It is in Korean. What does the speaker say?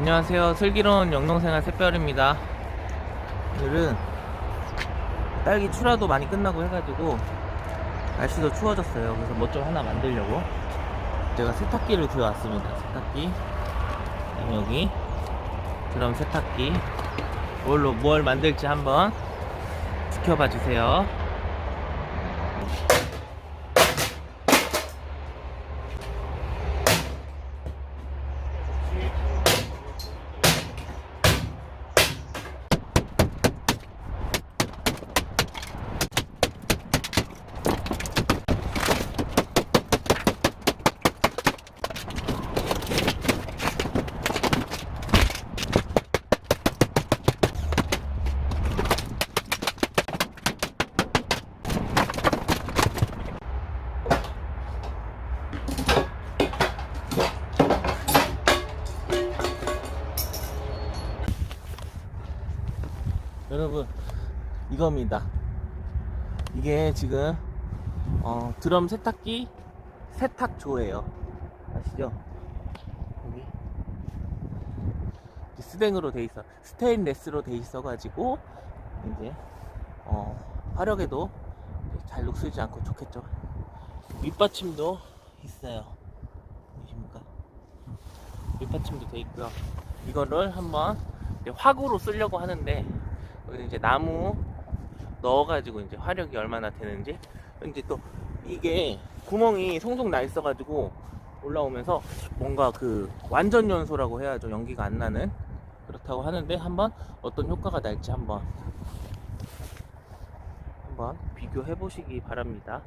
안녕하세요. 슬기로운 영농생활 샛별입니다. 오늘은 딸기 출하도 많이 끝나고 해가지고 날씨도 추워졌어요. 그래서 뭐 좀 하나 만들려고 제가 세탁기를 들여왔습니다. 세탁기 여기 드럼 세탁기 뭘로 뭘 만들지 한번 지켜봐 주세요. 여러분 이겁니다. 이게 지금 어, 드럼 세탁기 세탁조예요. 아시죠? 여기. 스댕으로 돼 있어. 스테인레스로 돼 있어 가지고 이제 어, 화력에도 잘 녹슬지 않고 좋겠죠. 밑받침도 있어요. 보이십니까? 밑받침도 돼 있고요. 이거를 한번 화구로 쓰려고 하는데 여기 이제 나무 넣어가지고 이제 화력이 얼마나 되는지 이제 또 이게 구멍이 송송 나 있어가지고 올라오면서 뭔가 그 완전 연소라고 해야죠 연기가 안 나는 그렇다고 하는데 한번 어떤 효과가 날지 한번 한번 비교해 보시기 바랍니다.